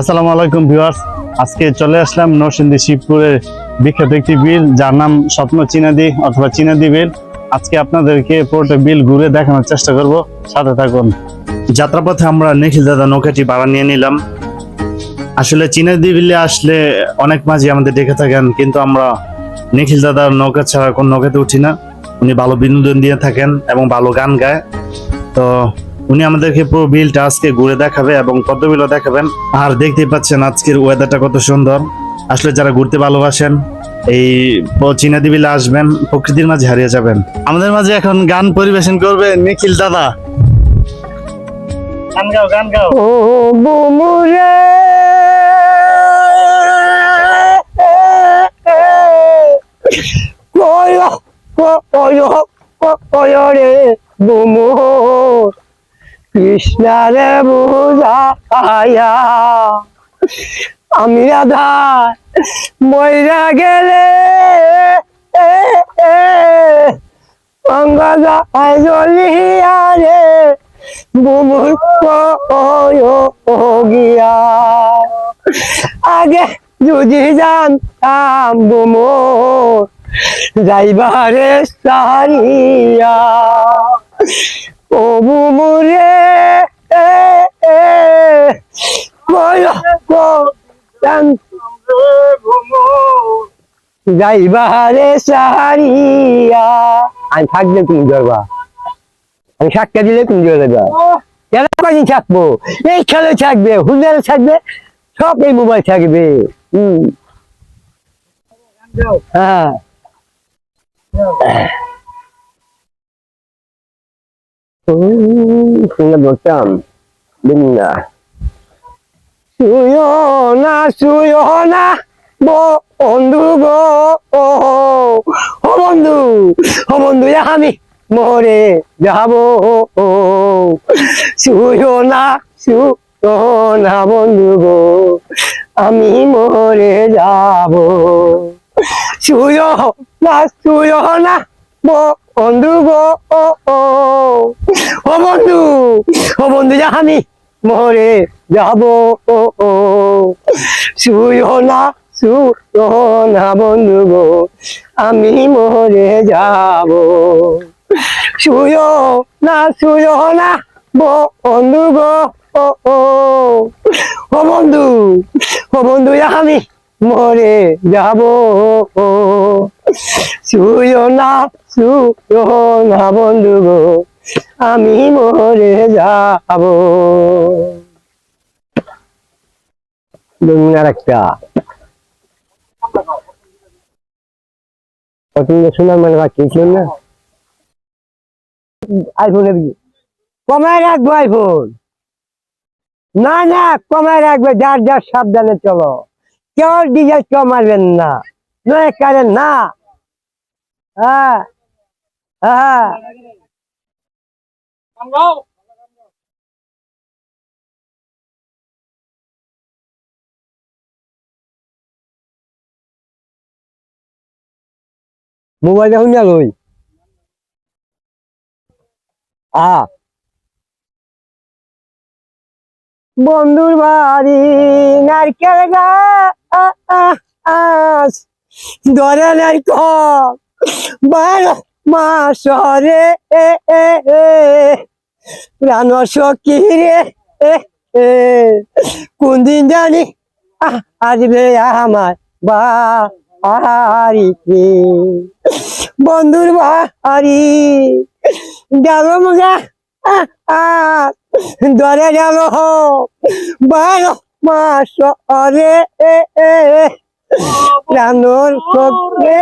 আসসালামু আলাইকুম ভিউয়ার্স। আজকে চলে আসলাম নরসিংদী শিবপুরের বিখ্যাত একটি বিল, যার নাম স্বপ্ন চিনাদি অথবা চিনাদি বিল। আজকে আপনাদেরকে পুরোটা বিল ঘুরে দেখানোর চেষ্টা করব। সাথে থাকুন। যাত্রাপথে আমরা নিখিল দাদা নৌকাটি ভাড়া নিয়ে নিলাম। আসলে চিনাদি বিলে আসলে অনেক মাঝি আমাদের ডেকে থাকেন, কিন্তু আমরা নিখিল দাদার নৌকা ছাড়া কোন নৌকাতে উঠি না। উনি ভালো বিনোদন দিয়ে থাকেন এবং ভালো গান গায়। তো উনি আমাদেরকে পুরো বিলটা আজকে ঘুরে দেখাবে এবং পদ্মবিলও দেখাবেন। আর দেখতেই পাচ্ছেন আজকের ওয়েদারটা কত সুন্দর। আসলে যারা ঘুরতে ভালোবাসেন, এই চিনাদি বিলে আসবেন, প্রকৃতির মাঝে হারিয়ে যাবেন। আমাদের মাঝে এখন গান পরিবেশন করবে নিখিল দাদা। গান গাও গান গাও। ও কৃষ্ণারে বুঝায়া আমি রাধা ময়রা গেলে রে গিয়া। আগে যদি জানতাম বুমুর যাইবারে সারিয়া ও বুমুরে এ, এ, কয় ক- জানতাম রে বুমুর, যাইবারে সারিয়া। আমি থাকলে তুমি ধরবা আমি সাক্ষা দিলে তুমি চলে যাও। কেন কদিন থাকব? এই খেলে থাকবে হুজারে থাকবে সব এই মোবাইল থাকবে। হম হ্যাঁ। শুনে বলতাম না শুয় না শুয় না বন্ধু গো ও বন্ধু ও বন্ধু আমি মরে যাব শুয় না শুয় না বন্ধু গো আমি মরে যাব শুয় না শুয় না বন্ধু গো ও বন্ধু ও বন্ধু আমি মরে যাব। ও ও শুয় না শুয় না বন্ধু গো, আমি মরে যাব। শুয় না শুয় না বন্ধু গো, ও ও ও বন্ধু ও বন্ধু আমি মরে যাব। শুয় না শুয় না বন্ধু গো আমি মরে যাব। আর একটা তুমি শোনার মানে বাকি না। আইফোনের কমায় রাখব আইফোন না না কমায় রাখবে, যার যার সাবধানে চলো। কেউ ডিজেল কেউ মারবেন না। নয় কারেন না। হ্যাঁ হ্যাঁ। মোবাইল দেখুন না লই। আ। বন্ধুর বাড়ি নারকেল গাছ। ধরে বারো মাসরে এ এ প্রাণ সখী রে কোন দিন জানি আসবে আমার বাড়িতে। বন্ধুর বাড়ি গেল মজা ধরে গেল বারো মাস অরে প্রাণর সত্যে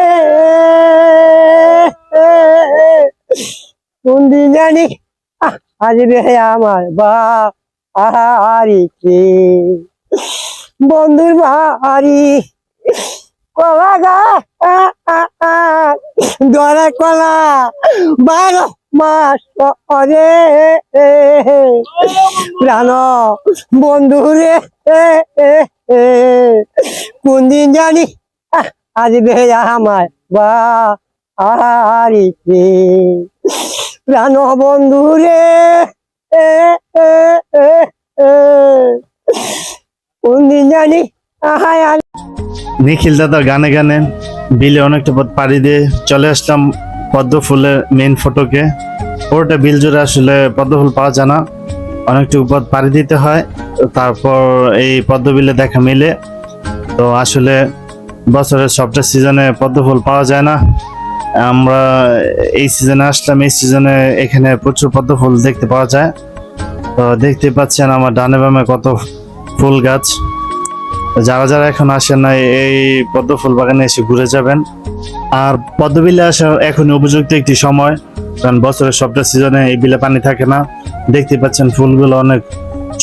কোন দিন জানি আসবে আমার বাড়িতে বন্ধুর বাড়ি কলা গা দরা কলা, বারো মাস অরে প্রাণ বন্ধুরে কোন দিন জানি আসবে আমার বাড়িতে প্রাণ বন্ধুরে এ এ এ এ। কোন জানি? নিখিল দাদা গানে গানে বিলে অনেকটা পথ পাড়ি দিয়ে চলে আসলাম পদ্ম ফুলের মেইন ফটোকে পুরোটা বিল জুড়ে আসলে পদ্ম ফুল পাওয়া যায় না। অনেকটুকু পথ পাড়ি দিতে হয়, তারপর এই পদ্ম বিলে দেখা মিলে। তো আসলে বছরের সবটা সিজনে পদ্ম ফুল পাওয়া যায় না। আমরা এই সিজনে আসলাম। এই সিজনে এখানে প্রচুর পদ্ম ফুল দেখতে পাওয়া যায়। তো দেখতে পাচ্ছেন আমার ডানে বামে কত ফুল গাছ। যারা যারা এখন আসেন না এই পদ্ম ফুল বাগানে এসে ঘুরে যাবেন। আর পদ্ম বিলে আসার এখন উপযুক্ত একটি সময়, কারণ বছরের সবটা সিজনে এই বিলে পানি থাকে না। দেখতে পাচ্ছেন ফুলগুলো অনেক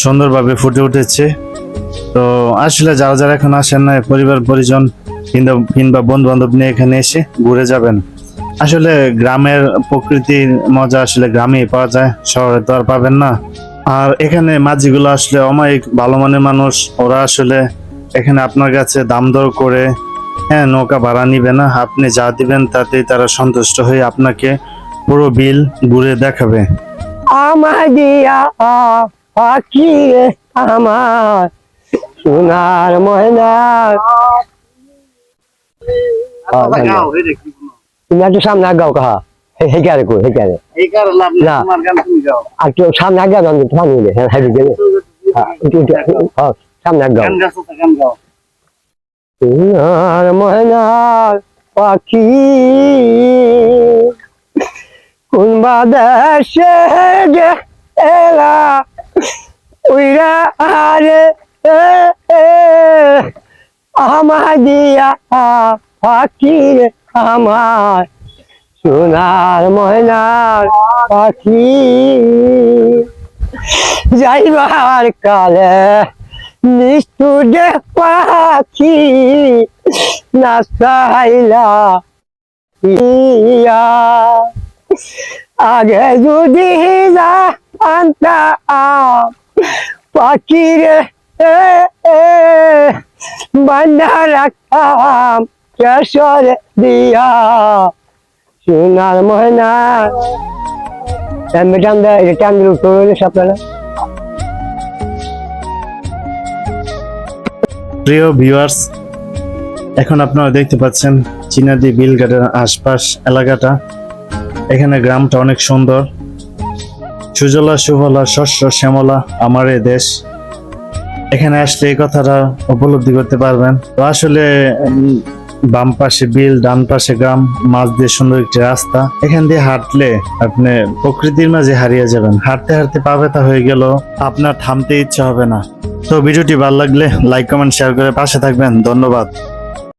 সুন্দরভাবে ফুটে উঠেছে। তো আসলে যারা যারা এখন আসেন না পরিবার, পরিজন কিংবা কিংবা বন্ধু বান্ধব নিয়ে এখানে এসে ঘুরে যাবেন। আসলে গ্রামের প্রকৃতির মজা আসলে গ্রামেই পাওয়া যায় শহরে তো আর পাবেন না। আর এখানে মাঝিগুলো আসলে অমায়িক ভালো মানের মানুষ ওরা আসলে এখানে আপনার কাছে দাম দর করে হ্যাঁ নৌকা ভাড়া নিবে না আপনি যা দিবেন তাতেই তারা সন্তুষ্ট হয়ে আপনাকে পুরো বিল ঘুরে দেখাবে। আমার দিয়া পাখি আমার সোনার ময়নার তুমি একটু সামনে আগাও কাহা? হেকারে কো হেকারে না। আর কেউ সামনে হ্যাঁ গেলে হ্যাঁ, হ্যাঁ, সামনে আগাও। সোনার ময়নার পাখি। কোন বাদেশে যে এলা উইরা আরে পাখি রে। আমার সোনার ময়নার পাখি। যাইবার কালে নিষ্ঠুরে পাখি না চাইলা আগে যদি যা আনতা পাখি রে এ এ বান্ধা রাখতাম কেশরে দিয়া, সোনার ময়না। টান টান প্রিয় ভিউয়ার্স এখন আপনারা দেখতে পাচ্ছেন চিনাদি বিলঘাটের আশপাশ এলাকাটা। এখানে গ্রামটা অনেক সুন্দর। সুজলা, সুফলা, শস্য, শ্যামলা, আমার এ দেশ। এখানে আসলে এই কথাটা উপলব্ধি করতে পারবেন। তো আসলে বাম পাশে বিল, ডান পাশে গ্রাম, মাঝ দিয়ে সুন্দর একটি রাস্তা। এখান দিয়ে হাঁটলে আপনি প্রকৃতির মাঝে হারিয়ে যাবেন। হাঁটতে হাঁটতে পা হয়ে গেল, আপনার থামতে ইচ্ছা হবে না। তো ভিডিওটি ভালো লাগলে লাইক কমেন্ট শেয়ার করে পাশে থাকবেন। ধন্যবাদ।